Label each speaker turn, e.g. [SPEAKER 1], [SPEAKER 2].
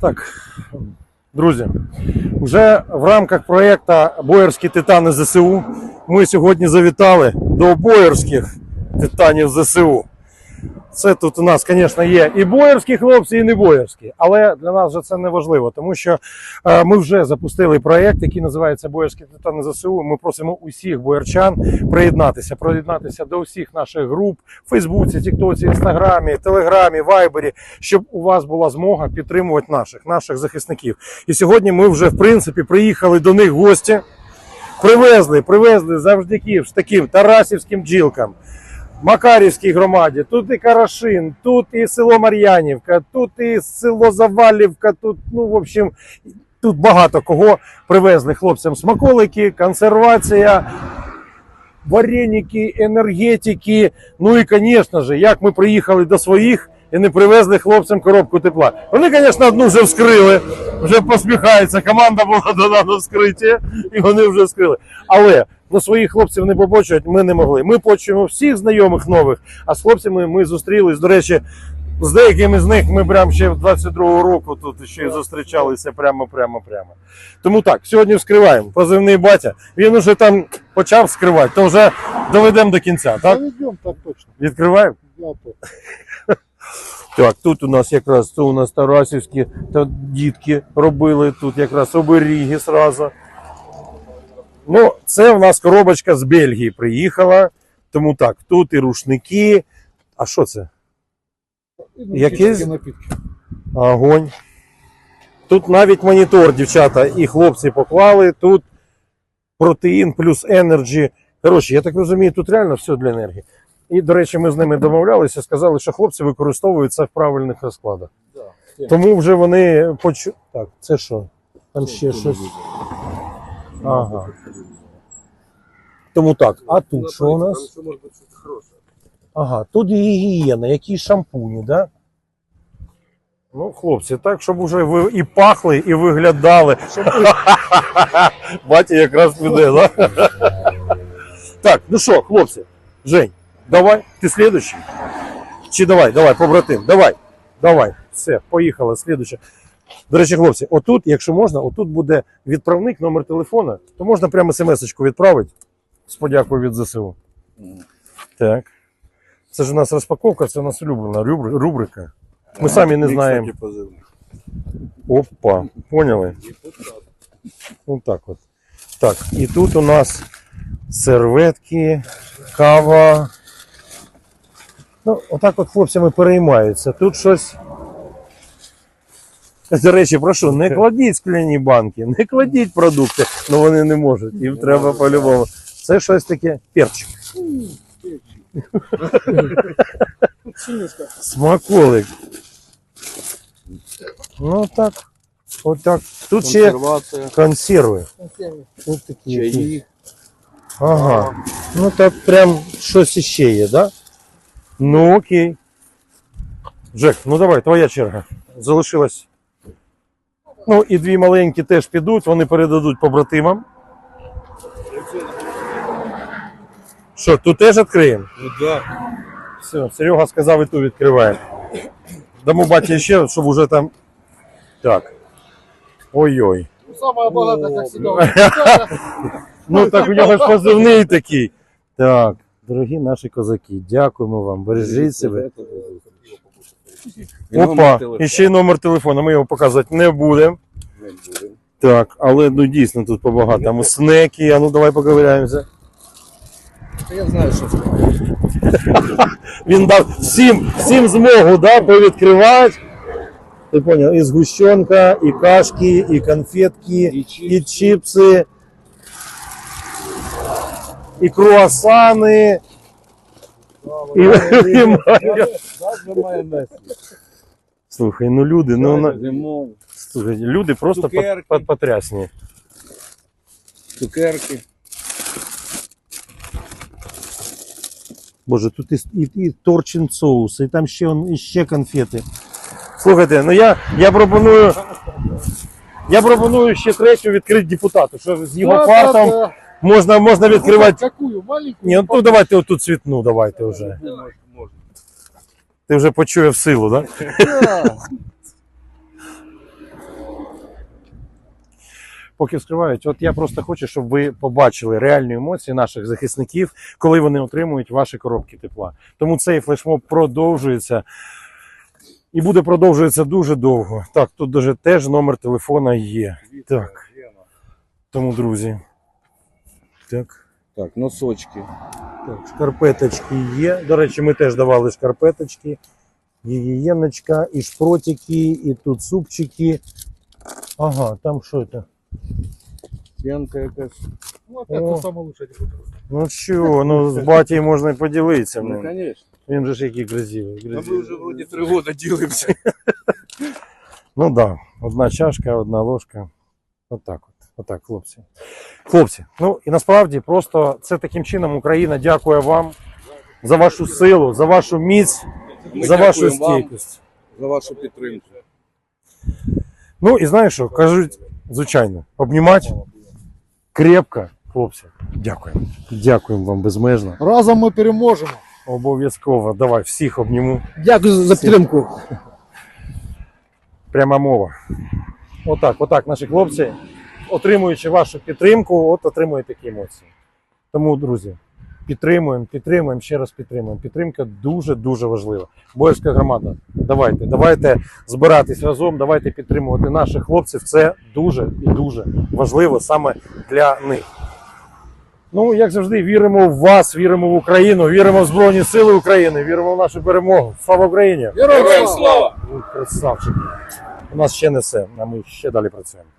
[SPEAKER 1] Так, друзі, вже в рамках проєкту Боярські титани ЗСУ ми сьогодні завітали до боярських титанів ЗСУ. Це тут у нас, звісно, є і боярські хлопці, і не боярські. Але для нас вже це не важливо, тому що е, ми вже запустили проєкт, який називається Боярські титани ЗСУ. Ми просимо усіх боярчан приєднатися, приєднатися до всіх наших груп в Фейсбуці, Тіктоці, Інстаграмі, Телеграмі, Вайбері, щоб у вас була змога підтримувати наших, наших захисників. І сьогодні ми вже, в принципі, приїхали до них в гості. Привезли, привезли завжди ж таким Тарасівським бджілкам. Макарівській громаді, тут і Карашин, тут і село Мар'янівка, тут і село Завалівка, тут, ну, в общем, тут багато кого привезли хлопцям смаколики, консервація, вареники, енергетики. Ну і, звісно ж, як ми приїхали до своїх і не привезли хлопцям коробку тепла. Вони, звісно, одну вже вскрили, вже посміхаються. Команда була дана на вскриття, і вони вже вскрили. Але ну, своїх хлопців не побочувати ми не могли. Ми почуємо всіх знайомих нових, а з хлопцями ми зустрілись. До речі, з деякими з них ми прямо ще в 22-го року тут ще й зустрічалися прямо, прямо, прямо. Тому так, сьогодні вскриваємо. Позивний батя. Він уже там почав скривати, то вже доведемо до кінця, так?
[SPEAKER 2] Заведем так точно.
[SPEAKER 1] Відкриваємо? Так, тут у нас якраз це у нас Тарасівські та дітки робили тут якраз оберіги зразу. Ну, це в нас коробочка з Бельгії приїхала. Тому так, тут і рушники. А що це? Якісь? Огонь. Тут навіть монітор, дівчата і хлопці поклали. Тут протеїн плюс енерджі. Коротше, я так розумію, тут реально все для енергії. І, до речі, ми з ними домовлялися, сказали, що хлопці використовують це в правильних розкладах. Тому вже вони почу... Так, це що? Там ще щось. Ага. Тому так. А тут що у нас?
[SPEAKER 2] Там.
[SPEAKER 1] Ага, тут гігієна, якісь шампуні, да? Ну, хлопці, так, щоб вже ви і пахли, і виглядали. Батя якраз піде, да? так, ну що, хлопці, Жень, давай, ти слідуючий? Чи давай, давай, побратим, давай, давай. Все, поїхали, слідуюче. До речі, хлопці, отут, якщо можна, отут буде відправник, номер телефона, то можна прямо смс-очку відправити з подякою від ЗСУ. Так. Це ж у нас розпаковка, це у нас улюблена рубрика. Ми самі не знаємо. Опа, поняли? Ну так от. Так, і тут у нас серветки, кава. Ну, отак от хлопцями переймаються. Тут щось. До речі, прошу, не кладіть скляні банки, не кладіть продукти, ну вони не можуть. Їм треба по-любому. Це щось таке перчик. Смаколик. Ну так. Отак. Тут ще консерви. Ось такі.
[SPEAKER 2] Чаи.
[SPEAKER 1] Ага. Ну так прям щось іще є, да? Ну окей. Жек, ну давай, твоя черга. Залишилась. Ну і дві маленькі теж підуть, вони передадуть побратимам. Що, тут теж відкриємо?
[SPEAKER 2] Ну да.
[SPEAKER 1] Все, Серега сказав, і ту відкриваємо. Дамо баті ще, щоб уже там. Так. Ой-ой.
[SPEAKER 2] Ну, Самая богатая, как всегда.
[SPEAKER 1] Ну так у нього ж позивний такий. Так, дорогі наші козаки, дякуємо вам. Бережіть себе. Опа, і ще й номер телефону. Ми його показувати не будемо. Так, але ну дійсно тут побагато. Снеки, а ну давай поговоряємося.
[SPEAKER 2] Я знаю, что сказать.
[SPEAKER 1] Він дав всім, всім змогу да, повідкривати. Ти поняв, і згущенка, і кашки, і конфетки,
[SPEAKER 2] І
[SPEAKER 1] і чіпси, і круасани. І, майонез. Слухай, ну люди, ну на- слухай, люди просто пот-
[SPEAKER 2] Цукерки.
[SPEAKER 1] пот- потрясні.
[SPEAKER 2] Цукерки.
[SPEAKER 1] Боже, тут і, і, і торчин соус, і там ще, он- і ще конфети. Слухайте, ну я, я пропоную. Я пропоную ще третю відкрити депутату, що з його
[SPEAKER 2] Да,
[SPEAKER 1] можна, можна відкривати.
[SPEAKER 2] Какую? Маленькую?
[SPEAKER 1] Ні, ну давайте отут цвітну, давайте вже. Ти вже почуєш силу, так? Да?
[SPEAKER 2] Да.
[SPEAKER 1] поки вскривають. От я просто хочу, щоб ви побачили реальні емоції наших захисників, коли вони отримують ваші коробки тепла. Тому цей флешмоб продовжується і буде продовжуватися дуже довго. Так, тут даже теж номер телефона є. Так. Тому, друзі. Так.
[SPEAKER 2] Так, носочки.
[SPEAKER 1] Так, шкарпеточки є. До речі, ми теж давали шкарпеточки. Гігієночка, і шпротики, і тут супчики. Ага, там що це?
[SPEAKER 2] Пенка якась.
[SPEAKER 3] Ну, опять
[SPEAKER 1] О.
[SPEAKER 3] то самое лучшее не буду.
[SPEAKER 1] Ну що, ну з батьком можна і поділитися.
[SPEAKER 2] Ну,
[SPEAKER 1] Ну,
[SPEAKER 2] конечно.
[SPEAKER 1] він же ж який красивий.
[SPEAKER 2] А
[SPEAKER 1] красивий.
[SPEAKER 2] мы уже вроде три года делаемся.
[SPEAKER 1] Ну так, да. одна чашка, одна ложка. Отак от. Отак, хлопці. Хлопці, ну і насправді просто це таким чином Україна дякує вам за вашу силу, за вашу міць,
[SPEAKER 2] Ми
[SPEAKER 1] за вашу
[SPEAKER 2] дякуємо вам
[SPEAKER 1] стійкість.
[SPEAKER 2] За вашу підтримку.
[SPEAKER 1] Ну і знаєш що, кажуть, звичайно, обнімати крепко, хлопці. Дякуємо. Дякуємо вам безмежно.
[SPEAKER 3] Разом ми переможемо.
[SPEAKER 1] Обов'язково. Давай всіх обніму.
[SPEAKER 3] Дякую за підтримку.
[SPEAKER 1] Пряма мова. Отак, отак, наші хлопці, отримуючи вашу підтримку, от отримують такі емоції. Тому, друзі, підтримуємо, підтримуємо, ще раз підтримуємо. Підтримка дуже-дуже важлива. Боярська громада, давайте, давайте збиратись разом, давайте підтримувати наших хлопців. Це дуже і дуже важливо саме для них. Ну, як завжди, віримо в вас, віримо в Україну, віримо в Збройні Сили України, віримо в нашу перемогу. Слава Україні!
[SPEAKER 3] Героям слава!
[SPEAKER 1] Красавчики. У нас ще не все, а ми ще далі працюємо.